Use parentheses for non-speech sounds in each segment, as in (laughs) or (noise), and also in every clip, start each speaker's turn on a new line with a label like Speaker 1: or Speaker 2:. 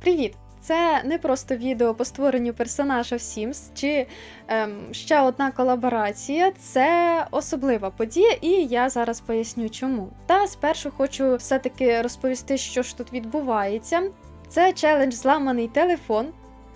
Speaker 1: Привіт! Це не просто відео по створенню персонажа в Sims чи ем, ще одна колаборація. Це особлива подія, і я зараз поясню чому. Та спершу хочу все-таки розповісти, що ж тут відбувається. Це челендж зламаний телефон.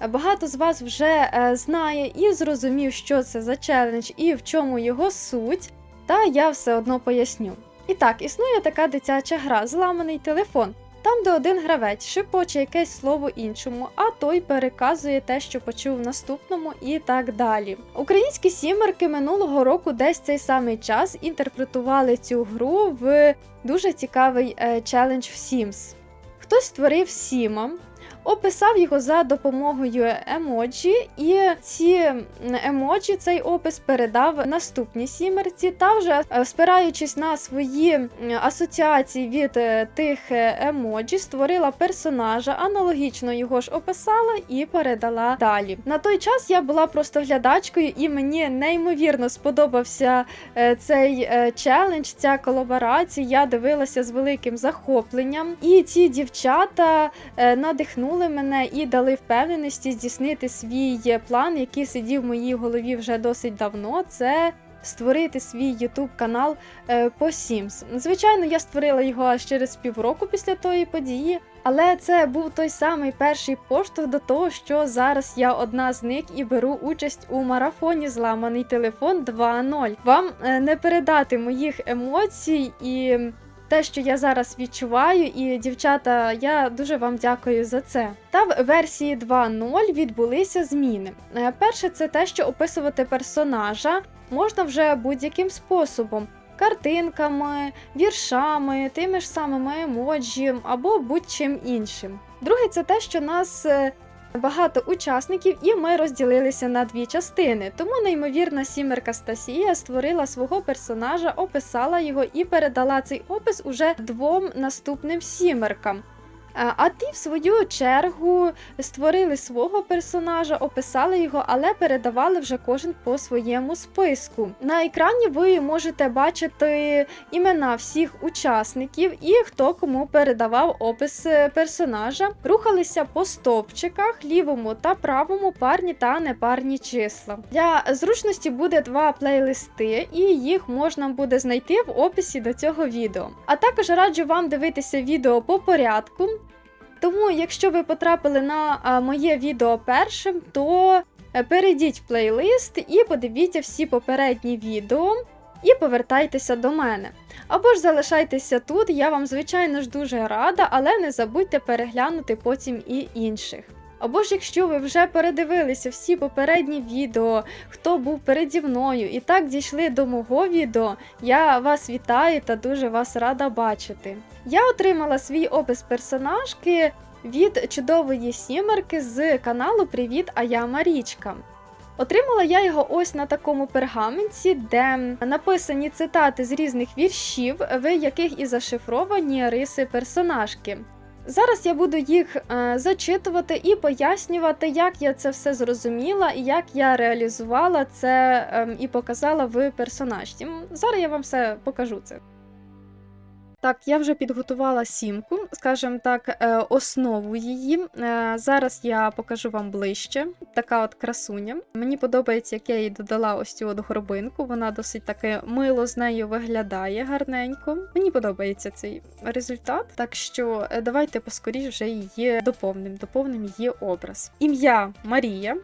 Speaker 1: Багато з вас вже е, знає і зрозумів, що це за челендж і в чому його суть. Та я все одно поясню. І так, існує така дитяча гра Зламаний телефон. Там, де один гравець шипоче якесь слово іншому, а той переказує те, що почув в наступному, і так далі. Українські сімерки минулого року десь цей самий час інтерпретували цю гру в дуже цікавий челендж в Sims. Хтось створив Сіма, описав його за допомогою емоджі, і ці емоджі цей опис передав наступній сімерці, та вже е, спираючись на свої асоціації від е, тих е, емоджі, створила персонажа, аналогічно його ж описала і передала далі. На той час я була просто глядачкою, і мені неймовірно сподобався цей челендж, ця колаборація. Я дивилася з великим захопленням, і ці дівчата е, надихнули мене і дали впевненості здійснити свій е, план, який сидів в моїй голові вже досить давно. Це створити свій YouTube канал е, по Sims. Звичайно, я створила його аж через півроку після тої події. Але це був той самий перший поштовх до того, що зараз я одна з них і беру участь у марафоні Зламаний телефон 2.0. Вам е, не передати моїх емоцій і те, що я зараз відчуваю, і дівчата, я дуже вам дякую за це. Та в версії 2.0 відбулися зміни. Е, Перше, це те, що описувати персонажа можна вже будь-яким способом. Картинками, віршами, тими ж самими емоджі або будь-чим іншим. Друге, це те, що нас е, багато учасників, і ми розділилися на дві частини. Тому неймовірна сімерка Стасія створила свого персонажа, описала його і передала цей опис уже двом наступним сімеркам. Е, А ті, в свою чергу, створили свого персонажа, описали його, але передавали вже кожен по своєму списку. На екрані ви можете бачити імена всіх учасників і хто кому передавав опис е, персонажа. Рухалися по стовпчиках, лівому та правому парні та непарні числа. Для зручності буде два плейлисти, і їх можна буде знайти в описі до цього відео. А також раджу вам дивитися відео по порядку. Тому, якщо ви потрапили на моє відео першим, то е, перейдіть в плейлист і подивіться всі попередні відео і повертайтеся до мене. Або ж залишайтеся тут, я вам, звичайно ж, дуже рада, але не забудьте переглянути потім і інших. Або ж якщо ви вже передивилися всі попередні відео, хто був переді мною і так дійшли до мого відео, я вас вітаю та дуже вас рада бачити. Я отримала свій опис персонажки від чудової сімерки з каналу Привіт, а я Марічка. Отримала я його ось на такому пергаменті, де написані цитати з різних віршів, в яких і зашифровані риси персонажки. Зараз я буду їх е, зачитувати і пояснювати, як я це все зрозуміла і як я реалізувала це е, і показала в персонажці. Зараз я вам все покажу це. Так, я вже підготувала сімку, скажімо так, е, основу її. Е, Зараз я покажу вам ближче. Така от красуня. Мені подобається, як я їй додала ось цю от горобинку. Вона досить таки мило з нею виглядає гарненько. Мені подобається цей результат. Так що е, давайте поскоріш вже її доповним, доповним її образ. Ім'я Марія.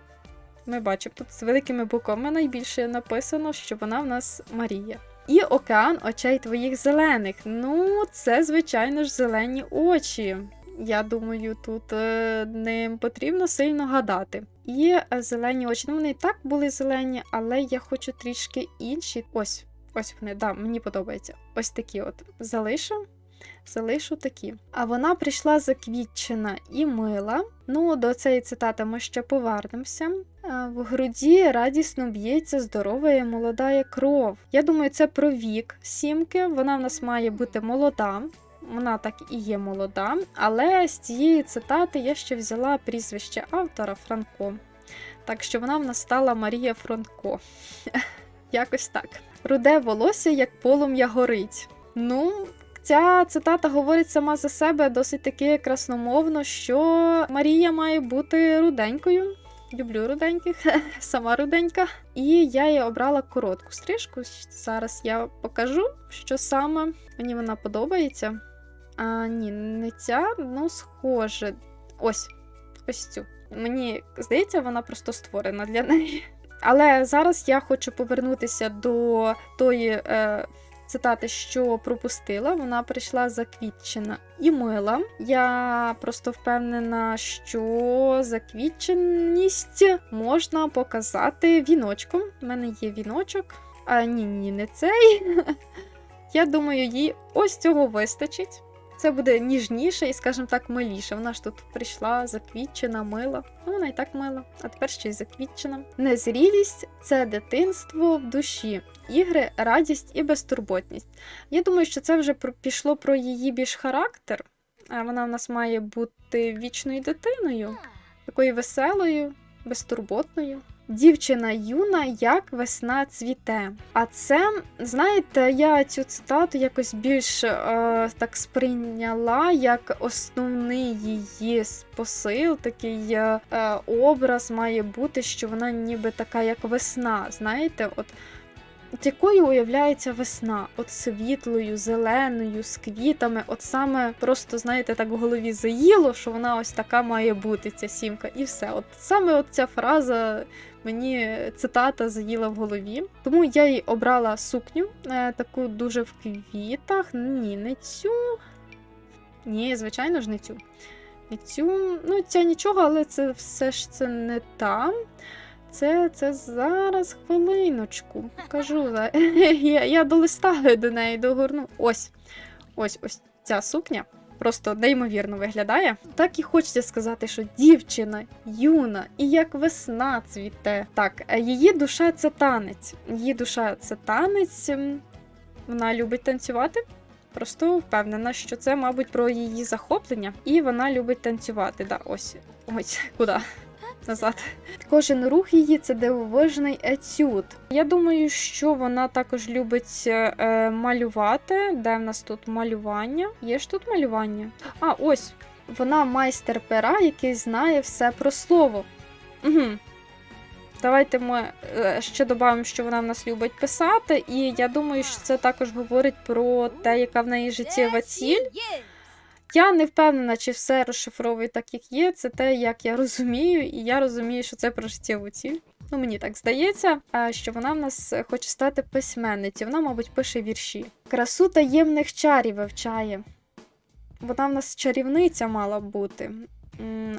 Speaker 1: Ми бачимо тут з великими буквами найбільше написано, що вона в нас Марія. І океан очей твоїх зелених. Ну, це, звичайно ж, зелені очі. Я думаю, тут не потрібно сильно гадати. І е, зелені очі. Ну, вони і так були зелені, але я хочу трішки інші. Ось, ось вони, да, мені подобається. Ось такі от залишу. Залишу такі. А вона прийшла заквітчена і мила. Ну, до цієї цитати ми ще повернемося. В груді радісно б'ється здорова і молода кров. Я думаю, це про вік сімки. Вона в нас має бути молода. Вона так і є молода. Але з цієї цитати я ще взяла прізвище автора Франко. Так що вона в нас стала Марія Франко. (laughs) Якось так. Руде волосся, як полум'я горить. Ну, Ця цитата говорить сама за себе досить таки красномовно, що Марія має бути руденькою. Люблю руденьких, (laughs) сама руденька. І я їй обрала коротку стрижку. Зараз я покажу, що саме мені вона подобається. А ні, не ця, ну, схоже. Ось, ось цю. Мені здається, вона просто створена для неї. Але зараз я хочу повернутися до тої е, цитати, що пропустила. Вона прийшла заквітчена і мила. Я просто впевнена, що заквітченість можна показати віночком. У мене є віночок. А ні, ні, не цей. (laughs) Я думаю, їй ось цього вистачить. Це буде ніжніше і, скажімо так, миліше. Вона ж тут прийшла заквітчена, мила. Ну, вона і так мила, а тепер ще й заквітчена. Незрілість це дитинство в душі, ігри, радість і безтурботність. Я думаю, що це вже пішло про її більш характер. Вона в нас має бути вічною дитиною, такою веселою, безтурботною. Дівчина юна, як весна цвіте. А це, знаєте, я цю цитату якось більш е, так сприйняла як основний її посил, такий е, е, образ має бути, що вона ніби така, як весна. Знаєте, от. От якою уявляється весна? От світлою, зеленою, з квітами. От саме просто, знаєте, так в голові заїло, що вона ось така має бути, ця сімка, і все. От саме от ця фраза мені цитата заїла в голові. Тому я їй обрала сукню, е, таку дуже в квітах. Ні, не цю. Ні, звичайно ж, не цю. Не цю. Ну, ця нічого, але це все ж це не та. Це, це зараз хвилиночку. Кажу, (laughs) я, я долистаю до неї догорну. Ось. Ось ось ця сукня. Просто неймовірно виглядає. Так і хочеться сказати, що дівчина юна і як весна цвіте. Так, е, її душа це танець. Її душа це танець. Вона любить танцювати. Просто впевнена, що це, мабуть, про її захоплення, і вона любить танцювати. Да, ось, ось куди назад. Кожен рух її це дивовижний етюд. Я думаю, що вона також любить е, малювати. Де в нас тут малювання? Є ж тут малювання? А, ось. Вона майстер пера, який знає все про слово. Угу. Давайте ми е, ще додамо, що вона в нас любить писати, і я думаю, що це також говорить про те, яка в неї життєва ціль. Я не впевнена, чи все розшифровує так, як є. Це те, як я розумію, і я розумію, що це про життєву ціль. Ну, мені так здається, що вона в нас хоче стати письменницею. Вона, мабуть, пише вірші. Красу таємних чарів вивчає. Вона в нас чарівниця мала бути.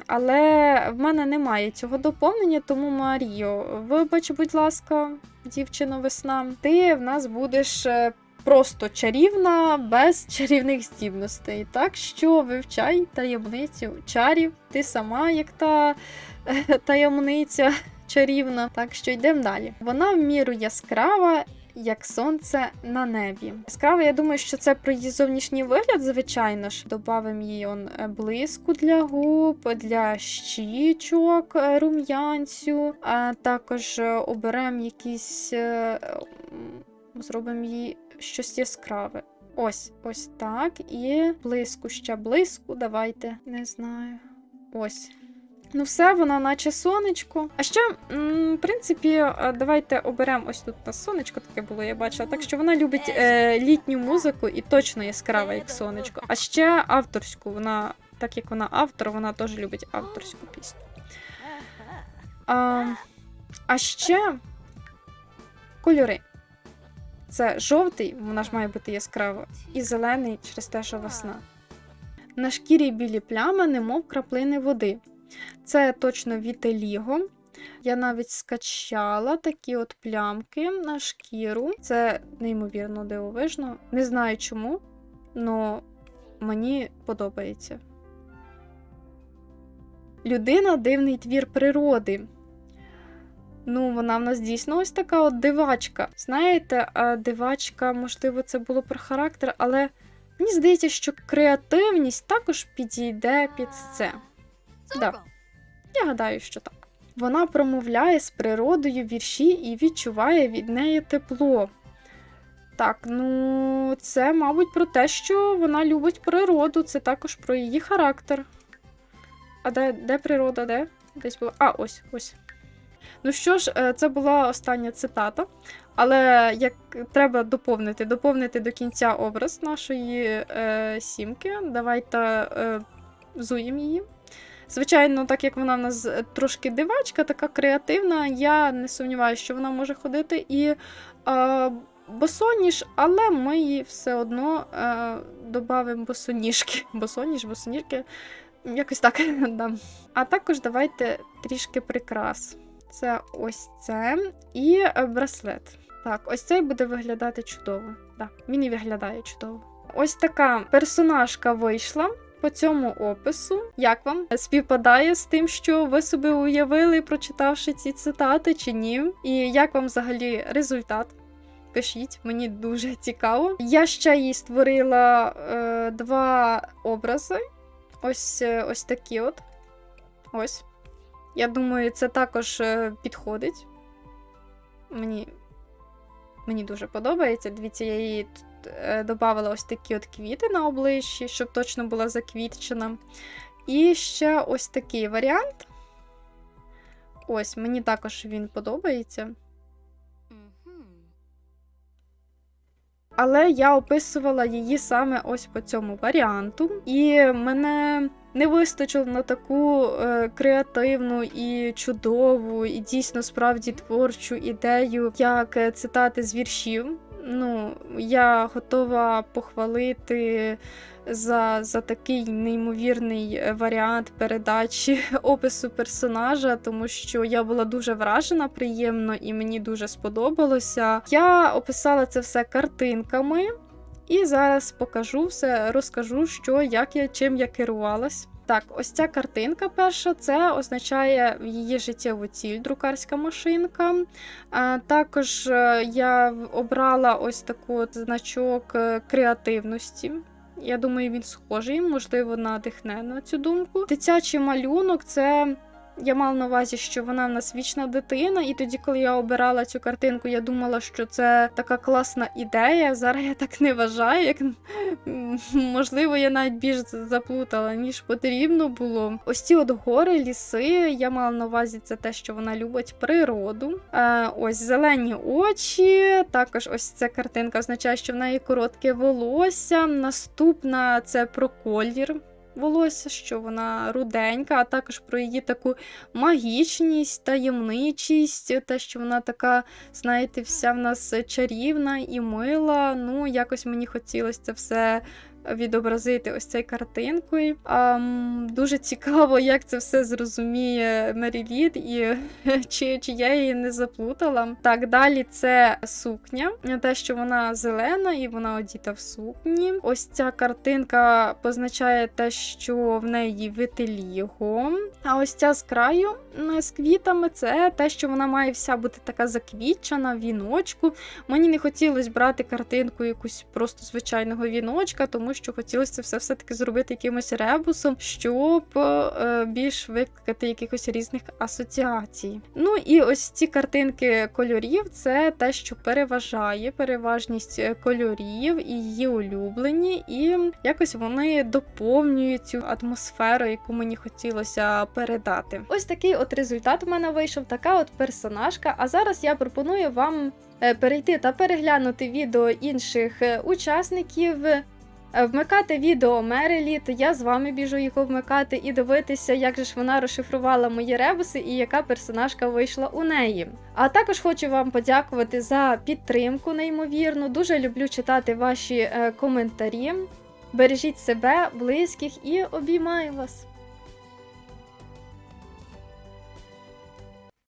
Speaker 1: Але в мене немає цього доповнення, тому Маріо, вибач, будь ласка, дівчино весна, ти в нас будеш е, просто чарівна, без (laughs) чарівних здібностей. Так що вивчай таємницю чарів, ти сама як та (laughs) таємниця чарівна. Так що йдемо далі. Вона в міру яскрава. Як сонце на небі. Яскрава, я думаю, що це про її зовнішній вигляд, звичайно ж. Добавимо їй он е, блиску для губ, для щічок, е, рум'янцю, а також е, оберемо якісь, зробимо їй щось яскраве. Ось, ось так. І блиску ще блиску. Давайте, не знаю. Ось. Ну, все, вона наче сонечко. А ще, в принципі, е, давайте оберемо ось тут на сонечко таке було, я бачила. Так що вона любить е, літню музику і точно яскрава, як сонечко. А ще авторську. Вона, так як вона автор, вона теж любить авторську пісню. А, а ще кольори. Це жовтий, вона ж має бути яскрава, і зелений через те, що весна. На шкірі білі плями, немов краплини води. Це точно вітеліго. Я навіть скачала такі от плямки на шкіру. Це неймовірно дивовижно. Не знаю чому, але мені подобається. Людина дивний твір природи. Ну, вона в нас дійсно ось така от дивачка. Знаєте, дивачка, можливо, це було про характер, але мені здається, що креативність також підійде під це. Да. Я гадаю, що так. Вона промовляє з природою вірші і відчуває від неї тепло. Так, ну це, мабуть, про те, що вона любить природу. Це також про її характер. А де, де природа? Де? Десь була. А, ось, ось. Ну що ж, е, це була остання цитата. Але як треба доповнити, доповнити до кінця образ нашої е, сімки. Давайте е, зуємо її. Звичайно, так як вона в нас трошки дивачка, така креативна, я не сумніваюся, що вона може ходити і е, босоніж, але ми їй все одно е, додамо босоніжки. (laughs) Босоніж, босоніжки. Якось так. (laughs) да. А також давайте трішки прикрас. Це ось це і е, браслет. Так, ось цей буде виглядати чудово. Да, він і виглядає чудово. Ось така персонажка вийшла по цьому опису. Як вам співпадає з тим, що ви собі уявили, прочитавши ці цитати, чи ні? І як вам взагалі результат? Пишіть, мені дуже цікаво. Я ще їй створила е, два образи. Ось, е, ось такі от. Ось. Я думаю, це також е, підходить. Мені, мені дуже подобається. Дивіться, я її е, додавала ось такі от квіти на обличчі, щоб точно була заквітчена. І ще ось такий варіант. Ось, мені також він подобається. Але я описувала її саме ось по цьому варіанту, і мене не вистачило на таку е, креативну і чудову, і дійсно справді творчу ідею, як е, цитати з віршів. Ну, я готова похвалити за, за такий неймовірний е, варіант передачі (laughs) опису персонажа, тому що я була дуже вражена приємно і мені дуже сподобалося. Я описала це все картинками. І зараз покажу все, розкажу, що як я чим я керувалась. Так, ось ця картинка перша, це означає її життєву ціль, друкарська машинка. А, також е, я обрала ось таку значок е, креативності. Я думаю, він схожий, можливо, надихне на цю думку. Дитячий малюнок це. Я мала на увазі, що вона в нас вічна дитина, і тоді, коли я обирала цю картинку, я думала, що це така класна ідея. Зараз я так не вважаю. Як можливо, я навіть більш заплутала, ніж потрібно було. Ось ці от гори, ліси. Я мала на увазі це те, що вона любить природу. Е, ось зелені очі. Також ось ця картинка означає, що в неї коротке волосся. Наступна це про колір волосся, що вона руденька, а також про її таку магічність, таємничість, те, що вона така, знаєте, вся в нас чарівна і мила. Ну, якось мені хотілося це все. Відобразити ось цією картинкою. Ам, дуже цікаво, як це все зрозуміє Меріліт і (laughs) чи, чи я її не заплутала. Так, далі це сукня, те, що вона зелена і вона одіта в сукні. Ось ця картинка позначає те, що в неї витиліго. А ось ця з краю з квітами це те, що вона має вся бути така заквітчена в віночку. Мені не хотілося брати картинку якусь просто звичайного віночка, тому що хотілося все все-таки зробити якимось ребусом, щоб е, більш викликати якихось різних асоціацій. Ну і ось ці картинки кольорів це те, що переважає переважність е, кольорів і її улюблені, і якось вони доповнюють цю атмосферу, яку мені хотілося передати. Ось такий от результат у мене вийшов, така от персонажка. А зараз я пропоную вам е, перейти та переглянути відео інших е, учасників. Е, Вмикати відео Мереліт, я з вами біжу його вмикати і дивитися, як же ж вона розшифрувала мої ребуси і яка персонажка вийшла у неї. А також хочу вам подякувати за підтримку, неймовірну. Дуже люблю читати ваші е, коментарі. Бережіть себе, близьких і обіймаю вас.